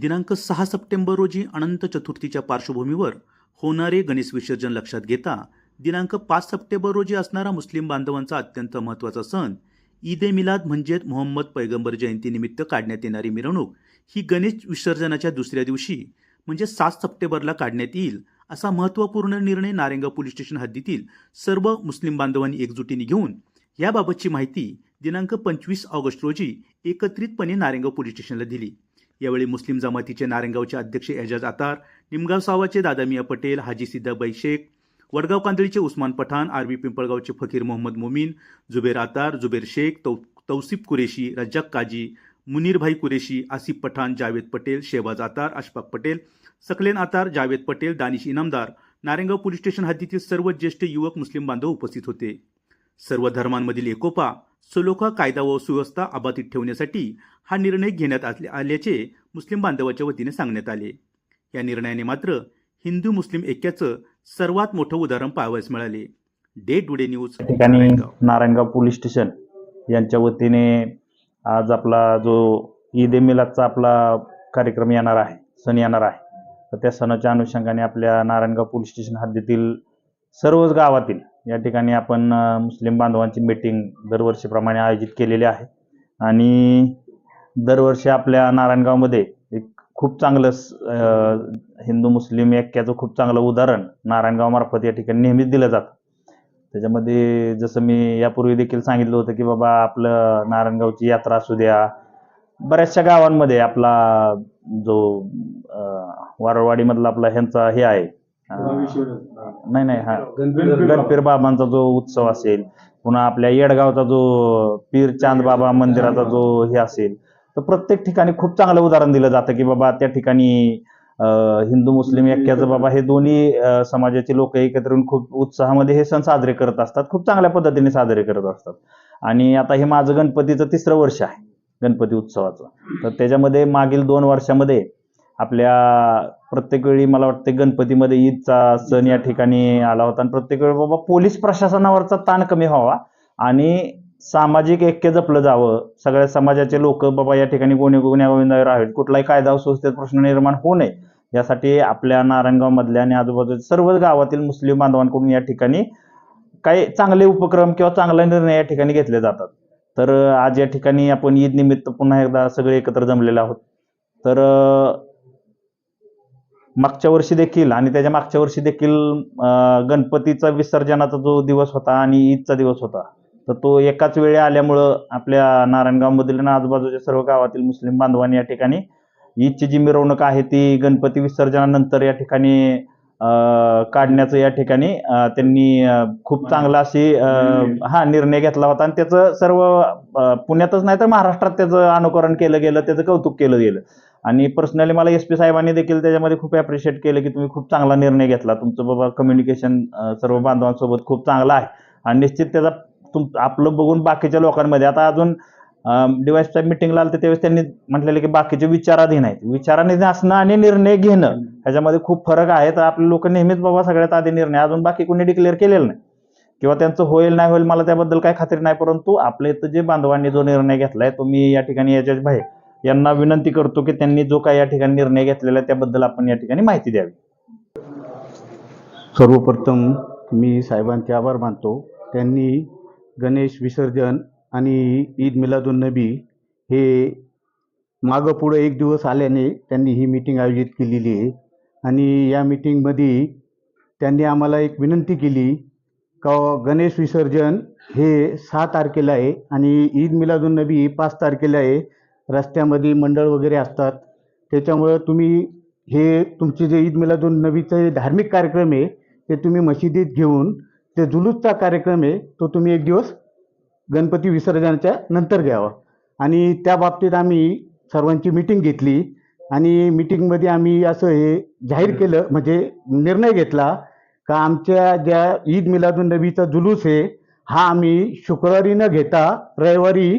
दिनांक सहा सप्टेंबर रोजी अनंत चतुर्थीच्या पार्श्वभूमीवर होणारे गणेश विसर्जन लक्षात घेता दिनांक पाच सप्टेंबर रोजी असणारा मुस्लिम बांधवांचा अत्यंत महत्त्वाचा सण ईद ए मिलाद म्हणजेच मोहम्मद पैगंबर जयंतीनिमित्त काढण्यात येणारी मिरवणूक ही गणेश विसर्जनाच्या दुसऱ्या दिवशी म्हणजे सात सप्टेंबरला काढण्यात येईल असा महत्त्वपूर्ण निर्णय नारेंगाव पोलीस स्टेशन हद्दीतील सर्व मुस्लिम बांधवांनी एकजुटीने घेऊन याबाबतची माहिती दिनांक पंचवीस ऑगस्ट रोजी एकत्रितपणे नारेंगाव पोलीस स्टेशनला दिली. यावेळी मुस्लिम जमातीचे नारेंगावचे अध्यक्ष एजाज आतार निमगाव सावाचे दादामिया पटेल हाजी सिद्दाबाई शेख वडगाव कांदळीचे उस्मान पठाण आरबी पिंपळगावचे फकीर मोहम्मद मोमीन जुबेर आतार जुबेर शेख तौ तौसिफ कुरेशी रज्जाक काजी मुनीरभाई कुरेशी आसिफ पठाण जावेद पटेल शेहबाज आतार अशफाक पटेल सकलेन आतार जावेद पटेल दानिश इनामदार नारेंगाव पोलीस स्टेशन हद्दीतील सर्व ज्येष्ठ युवक मुस्लिम बांधव उपस्थित होते. सर्व धर्मांमधील एकोपा सलोखा कायदा व सुव्यवस्था अबाधित ठेवण्यासाठी हा निर्णय घेण्यात आले- आल्याचे मुस्लिम बांधवाच्या वतीने सांगण्यात आले या निर्णयाने मात्र हिंदू मुस्लिम ऐक्याचं सर्वात मोठं उदाहरण पाहावयास मिळाले डे टुडे न्यूज या ठिकाणी नारायणगाव. नारायणगाव पोलीस स्टेशन यांच्या वतीने आज आपला जो ईद ए मिलादचा आपला कार्यक्रम येणार आहे सण येणार आहे तर त्या सणाच्या अनुषंगाने आपल्या नारायणगाव पोलीस स्टेशन हद्दीतील सर्वच गावातील या ठिकाणी आपण मुस्लिम बांधवांची मीटिंग दरवर्षीप्रमाणे आयोजित केलेली आहे. आणि दरवर्षी आपल्या नारायणगावमध्ये एक खूप चांगलं हिंदू मुस्लिम ऐक्याचं खूप चांगलं उदाहरण नारायणगावमार्फत या ठिकाणी नेहमीच दिलं जातं. त्याच्यामध्ये जसं मी यापूर्वी देखील सांगितलं होतं की बाबा आपलं नारायणगावची यात्रा असू द्या बऱ्याचशा गावांमध्ये आपला जो अं, वारवाडीमधला आपला ह्यांचा हे आहे नाही नाही हा. गणपीर बाबांचा जो उत्सव असेल पुन्हा आपल्या येडगावचा जो पीर चांद बाबा मंदिराचा जो हे असेल तर प्रत्येक ठिकाणी खूप चांगलं उदाहरण दिलं जातं की बाबा त्या ठिकाणी हिंदू मुस्लिम ऐक्याचं बाबा हे दोन्ही समाजाचे लोक एकत्र येऊन खूप उत्साहामध्ये हे सण साजरे करत असतात खूप चांगल्या पद्धतीने साजरे करत असतात. आणि आता हे माझं गणपतीचं तिसरं वर्ष आहे गणपती उत्सवाचं. तर त्याच्यामध्ये मागील दोन वर्षामध्ये आपल्या प्रत्येक वेळी मला वाटते गणपतीमध्ये ईदचा सण या ठिकाणी आला होता आणि प्रत्येक वेळी बाबा पोलीस प्रशासनावरचा ताण कमी व्हावा आणि सामाजिक ऐक्य जपलं जावं. सगळ्या समाजाचे लोक बाबा या ठिकाणी कोणी गुन्ह्यागोविंदावर राहावेत कुठलाही कायदा व सुव्यवस्थेत प्रश्न निर्माण होऊ नये. यासाठी आपल्या नारायणगाव मधल्या आणि आजूबाजूच्या सर्व गावातील मुस्लिम बांधवांकडून या ठिकाणी काही चांगले उपक्रम किंवा चांगले निर्णय या ठिकाणी घेतले जातात. तर आज या ठिकाणी आपण ईद निमित्त पुन्हा एकदा सगळे एकत्र जमलेले आहोत. तर मागच्या वर्षी देखील आणि त्याच्या मागच्या वर्षी देखील गणपतीचा विसर्जनाचा जो दिवस होता आणि ईदचा दिवस होता तर तो एकाच वेळी आल्यामुळं आपल्या नारायणगावमधील आणि आजूबाजूच्या सर्व गावातील मुस्लिम बांधवांनी या ठिकाणी ईदची जी मिरवणूक आहे ती गणपती विसर्जनानंतर या ठिकाणी काढण्याचं या ठिकाणी त्यांनी खूप चांगला अशी हा निर्णय घेतला होता आणि त्याचं सर्व पुण्यातच नाही तर महाराष्ट्रात त्याचं अनुकरण केलं गेलं त्याचं कौतुक केलं गेलं. आणि पर्सनली मला एस पी साहेबांनी देखील त्याच्यामध्ये खूप ॲप्रिशिएट केलं की तुम्ही खूप चांगला निर्णय घेतला. तुमचं बाबा कम्युनिकेशन सर्व बांधवांसोबत खूप चांगलं आहे. आणि निश्चित त्याचा तुम आपलं बघून बाकीच्या लोकांमध्ये आता अजून डिवाईसच्या साहेब मिटिंगला आलं त्यावेळेस त्यांनी म्हटलेलं की बाकीचे विचाराधीन आहेत. विचाराधीन असणं आणि निर्णय घेणं ह्याच्यामध्ये खूप फरक आहे. तर आपले लोक नेहमीच बाबा सगळ्यात आधी निर्णय अजून बाकी कोणी डिक्लेअर केलेलं नाही. किंवा त्यांचं होईल नाही होईल मला त्याबद्दल काही खात्री नाही परंतु आपल्या इथं जे बांधवांनी जो निर्णय घेतलाय तो मी या ठिकाणी याच्याच बाहेर यांना विनंती करतो की त्यांनी जो काही या ठिकाणी निर्णय घेतलेला आहे त्याबद्दल आपण या ठिकाणी माहिती द्यावी. सर्वप्रथम मी साहेबांचे आभार मानतो. त्यांनी गणेश विसर्जन आणि ईद मिलादुन नबी हे मागं पुढं एक दिवस आल्याने त्यांनी ही मीटिंग आयोजित केलेली आहे. आणि या मीटिंगमध्ये त्यांनी आम्हाला एक विनंती केली का गणेश विसर्जन हे सहा तारखेला आहे आणि ईद मिलादुन नबी पाच तारखेला आहे. रस्त्यामध्ये मंडळ वगैरे असतात. त्याच्यामुळं तुम्ही हे तुमचे जे ईद मिलादुन नबीचे धार्मिक कार्यक्रम आहे ते तुम्ही मशिदीत घेऊन ते जुलूसचा कार्यक्रम आहे तो तुम्ही एक दिवस गणपती विसर्जनाच्या नंतर घ्यावा. आणि त्या बाबतीत आम्ही सर्वांची मीटिंग घेतली. आणि मीटिंगमध्ये आम्ही असं हे जाहीर केलं म्हणजे निर्णय घेतला का आमच्या ज्या ईद मिलादून नबीचा जुलूस आहे हा आम्ही शुक्रवारी न घेता रविवारी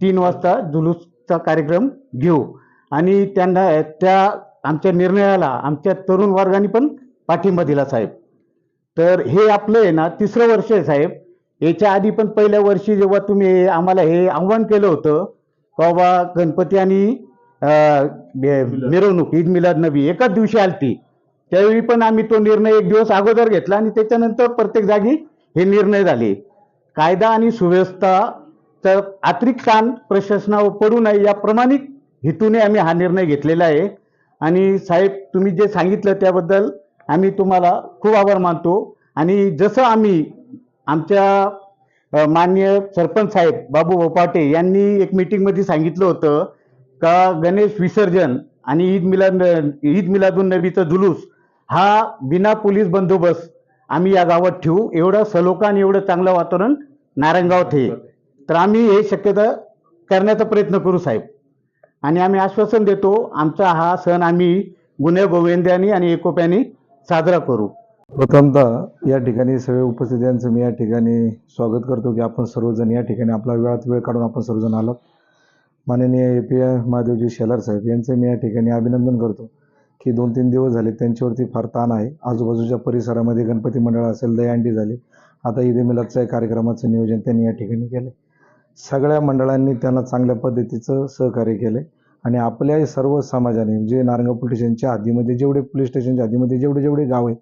तीन वाजता जुलूस चा कार्यक्रम घेऊ. आणि त्यांना त्या आमच्या निर्णयाला आमच्या तरुण वर्गाने पण पाठिंबा दिला साहेब. तर हे आपलं आहे ना तिसरं वर्ष आहे साहेब. याच्या आधी पण पहिल्या वर्षी जेव्हा तुम्ही आम्हाला हे आव्हान केलं होतं बाबा गणपती आणि मिरवणूक ईद मिलाद नबी एकाच दिवशी आलती. त्यावेळी पण आम्ही तो निर्णय एक दिवस अगोदर घेतला आणि त्याच्यानंतर प्रत्येक जागी हे निर्णय झाले. कायदा आणि सुव्यवस्था तर अतिरिक्त ताण प्रशासनावर पडू नये या प्रमाणिक हेतूने आम्ही हा निर्णय घेतलेला आहे. आणि साहेब तुम्ही जे सांगितलं त्याबद्दल आम्ही तुम्हाला खूप आभार मानतो. आणि जसं आम्ही आमच्या माननीय सरपंच साहेब बाबू पाटे यांनी एक मीटिंगमध्ये सांगितलं होतं का गणेश विसर्जन आणि ईद मिलाद ईद मिलादुन नबीचा जुलूस हा बिना पोलीस बंदोबस्त आम्ही या गावात ठेवू. एवढं सलोखा आणि एवढं चांगलं वातावरण नारायणगावात आहे तर आम्ही हे शक्यता करण्याचा प्रयत्न करू साहेब. आणि आम्ही आश्वासन देतो आमचा हा सण आम्ही गुन्हे गोविंद्यानी आणि एकोप्याने साजरा करू. प्रथमतः या ठिकाणी सगळे उपस्थितांचं मी या ठिकाणी स्वागत करतो की आपण सर्वजण या ठिकाणी आपला वेळात वेळ काढून आपण सर्वजण आलात माननीय A P I Mahadevji Shelar साहेब यांचं मी या ठिकाणी अभिनंदन करतो की दोन तीन दिवस झाले त्यांच्यावरती फार ताण आहे. आजूबाजूच्या परिसरामध्ये गणपती मंडळ असेल दहीहंडी झाली. आता ईद मिलादचा कार्यक्रमाचं नियोजन त्यांनी या ठिकाणी केलं. सगळ्या मंडळांनी त्यांना चांगल्या पद्धतीचं सहकार्य केलं आणि आपल्या सर्व समाजाने जे नारंगाव पोलीस स्टेशनच्या आधीमध्ये जेवढे पोलीस स्टेशनच्या आधीमध्ये जेवढे जेवढे गाव आहेत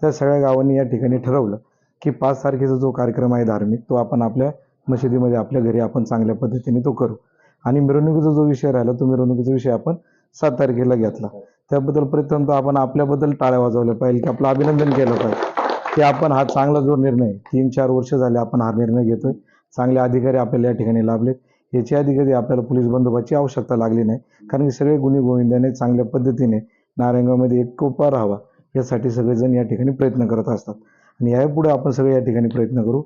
त्या सगळ्या गावांनी या ठिकाणी ठरवलं की पाच तारखेचा जो कार्यक्रम आहे धार्मिक तो आपण आपल्या मशिदीमध्ये आपल्या घरी आपण चांगल्या पद्धतीने तो करू. आणि मिरवणुकीचा जो विषय राहिला तो मिरवणुकीचा विषय आपण सात तारखेला घेतला. त्याबद्दल प्रथमतः आपण आपल्याबद्दल टाळ्या वाजवल्या पाहिजे की आपलं अभिनंदन केलं पाहिजे की आपण हा चांगला जो निर्णय तीन चार वर्ष झाले आपण हा निर्णय घेतोय. चांगले अधिकारी आपल्याला या ठिकाणी लाभलेत. याच्या अधिकारी आपल्याला पोलीस बंदोबस्तची आवश्यकता लागली नाही. कारण की सगळे गुन्हे गोविंदाने चांगल्या पद्धतीने नारायणगावमध्ये एक राहावा यासाठी सगळेजण या ठिकाणी प्रयत्न करत असतात. आणि यापुढे आपण सगळे या ठिकाणी प्रयत्न करू.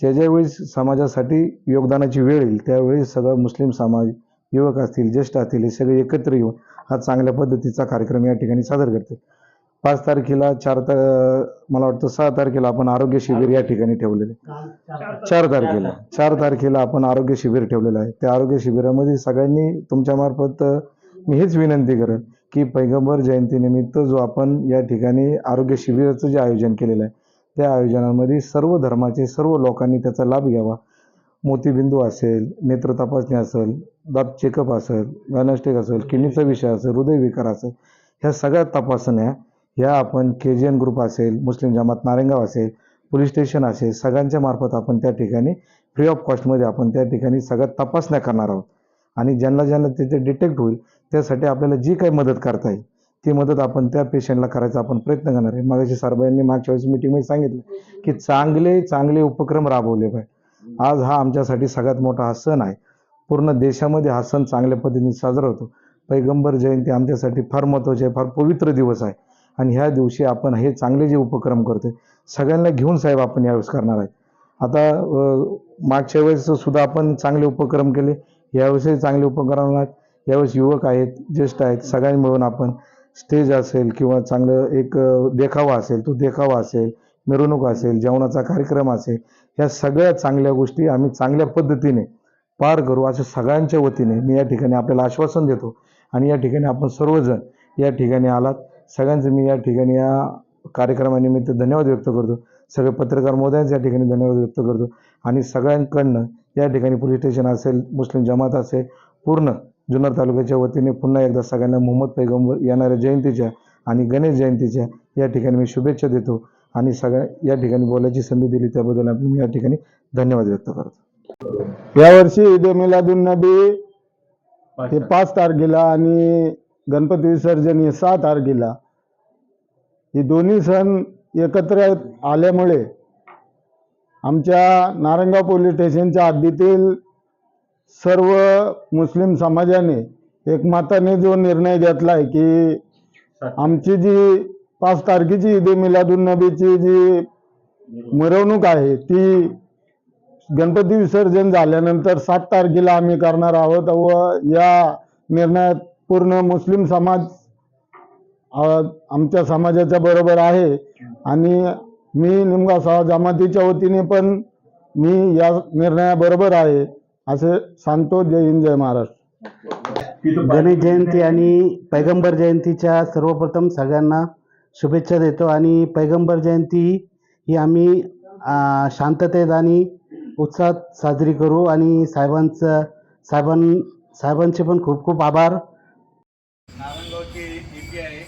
ज्या ज्यावेळेस समाजासाठी योगदानाची वेळ येईल त्यावेळी सगळं मुस्लिम समाज युवक असतील ज्येष्ठ असतील हे सगळे एकत्र येऊन हा चांगल्या पद्धतीचा कार्यक्रम या ठिकाणी सादर करतील. पाच तारखेला चार तार मला वाटतं सहा तारखेला आपण आरोग्य शिबिर या ठिकाणी ठेवलेले चार तारखेला. चार तारखेला आपण आरोग्य शिबिर ठेवलेलं आहे. त्या आरोग्य शिबिरामध्ये सगळ्यांनी तुमच्यामार्फत मी हेच विनंती करेन की पैगंबर जयंतीनिमित्त जो आपण या ठिकाणी आरोग्य शिबिराचं जे आयोजन केलेलं आहे त्या आयोजनामध्ये सर्व धर्माचे सर्व लोकांनी त्याचा लाभ घ्यावा. मोतीबिंदू असेल नेत्र तपासणी असेल दात चेकअप असेल गॅनस्टिक असेल किडनीचा विषय असेल हृदयविकार असेल ह्या सगळ्या तपासण्या ह्या आपण के जी एन ग्रुप असेल मुस्लिम जमात नारेंगाव असेल पोलीस स्टेशन असेल सगळ्यांच्या मार्फत आपण त्या ठिकाणी फ्री ऑफ कॉस्टमध्ये आपण त्या ठिकाणी सगळ्या तपासण्या करणार आहोत. आणि ज्यांना ज्यांना तिथे डिटेक्ट होईल त्यासाठी आपल्याला जी काही मदत करता येईल ती मदत आपण त्या पेशंटला करायचा आपण प्रयत्न करणार आहे. मागाशी साहेबांनी मागच्या वेळेस मिटिंगमध्ये सांगितलं की चांगले चांगले उपक्रम राबवले पाहिजे. आज हा आमच्यासाठी सगळ्यात मोठा हा सण आहे. पूर्ण देशामध्ये हा सण चांगल्या पद्धतीने साजरा होतो. पैगंबर जयंती आमच्यासाठी फार महत्त्वाची आहे फार पवित्र दिवस आहे. आणि ह्या दिवशी आपण हे चांगले जे उपक्रम करतोय सगळ्यांना घेऊन साहेब आपण यावेळेस करणार आहे आता मागच्या वेळेस सुद्धा आपण चांगले उपक्रम केले यावेळेसही चांगले उपक्रम आहेत. यावेळेस युवक आहेत ज्येष्ठ आहेत सगळ्यांनी मिळून आपण स्टेज असेल किंवा चांगलं एक देखावा असेल तो देखावा असेल मिरवणूक असेल जेवणाचा कार्यक्रम असेल ह्या सगळ्या चांगल्या गोष्टी आम्ही चांगल्या पद्धतीने पार करू असं सगळ्यांच्या वतीने मी या ठिकाणी आपल्याला आश्वासन देतो. आणि या ठिकाणी आपण सर्वजण या ठिकाणी आलात. सगळ्यांचं मी या ठिकाणी या कार्यक्रमानिमित्त धन्यवाद व्यक्त करतो. सगळे पत्रकार महोदयांचे या ठिकाणी धन्यवाद व्यक्त करतो. आणि सगळ्यांकडनं या ठिकाणी पोलीस स्टेशन असेल मुस्लिम जमात असेल पूर्ण जुन्नर तालुक्याच्या वतीने पुन्हा एकदा सगळ्यांना मोहम्मद पैगंबर येणाऱ्या जयंतीच्या आणि गणेश जयंतीच्या या ठिकाणी मी शुभेच्छा देतो. आणि सगळ्या या ठिकाणी बोलायची संधी दिली त्याबद्दल आपले मी या ठिकाणी धन्यवाद व्यक्त करतो. यावर्षी ईद मिलादुन नबी हे पाच तारखेला आणि गणपती विसर्जन हे सहा तारखेला. हे दोन्ही सण एकत्र आल्यामुळे आमच्या नारंगाव पोलीस स्टेशनच्या हद्दीतील सर्व मुस्लिम समाजाने एकमताने जो निर्णय घेतला आहे की आमची जी पाच तारखेची ईद मिलादुन नबीची जी मिरवणूक आहे ती गणपती विसर्जन झाल्यानंतर सात तारखेला आम्ही करणार आहोत व या निर्णयात पूर्ण मुस्लिम समाज आमच्या समाजाच्या बरोबर आहे. आणि मी निमगाव जमातीच्या वतीने पण मी या निर्णयाबरोबर आहे असे सांगतो. जय हिंद जय महाराष्ट्र. गणेश जयंती आणि पैगंबर जयंतीच्या सर्वप्रथम सगळ्यांना शुभेच्छा देतो. आणि पैगंबर जयंती ही आम्ही शांततेत आणि उत्साहात साजरी करू. आणि साहेबांचं साहेबां साहेबांचे पण खूप खूप आभार. नारायणगावचे ए पी आय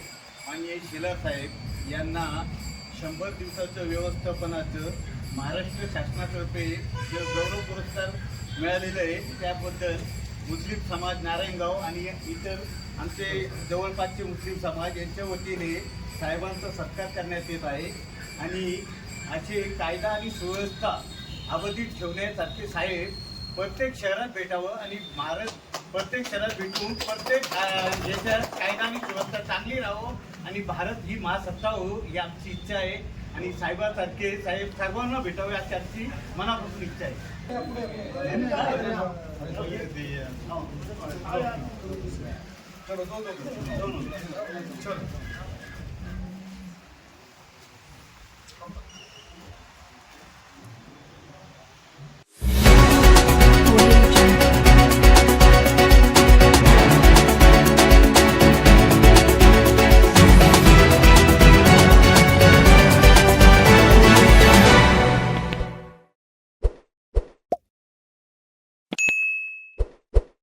आणि शिला साहेब यांना शंभर दिवसाचं व्यवस्थापनाचं महाराष्ट्र शासनातर्फे जे गौरव पुरस्कार मिळालेलं आहे त्याबद्दल मुस्लिम समाज नारायणगाव आणि इतर आमचे जवळपासचे मुस्लिम समाज यांच्या वतीने साहेबांचा सत्कार करण्यात येत आहे. आणि असे कायदा आणि सुव्यवस्था अबाधित ठेवण्यासारखे साहेब प्रत्येक शहरात भेटावं आणि महाराष्ट्र प्रत्येक शहरात भेटून प्रत्येक अं, याच्यात कायदा आणि सुव्यवस्था चांगली राहावं आणि भारत ही महासत्ता हो ही आमची इच्छा आहे. आणि साहेबासारखे साहेब सर्वांना भेटावे अशी आमची मनापासून इच्छा आहे.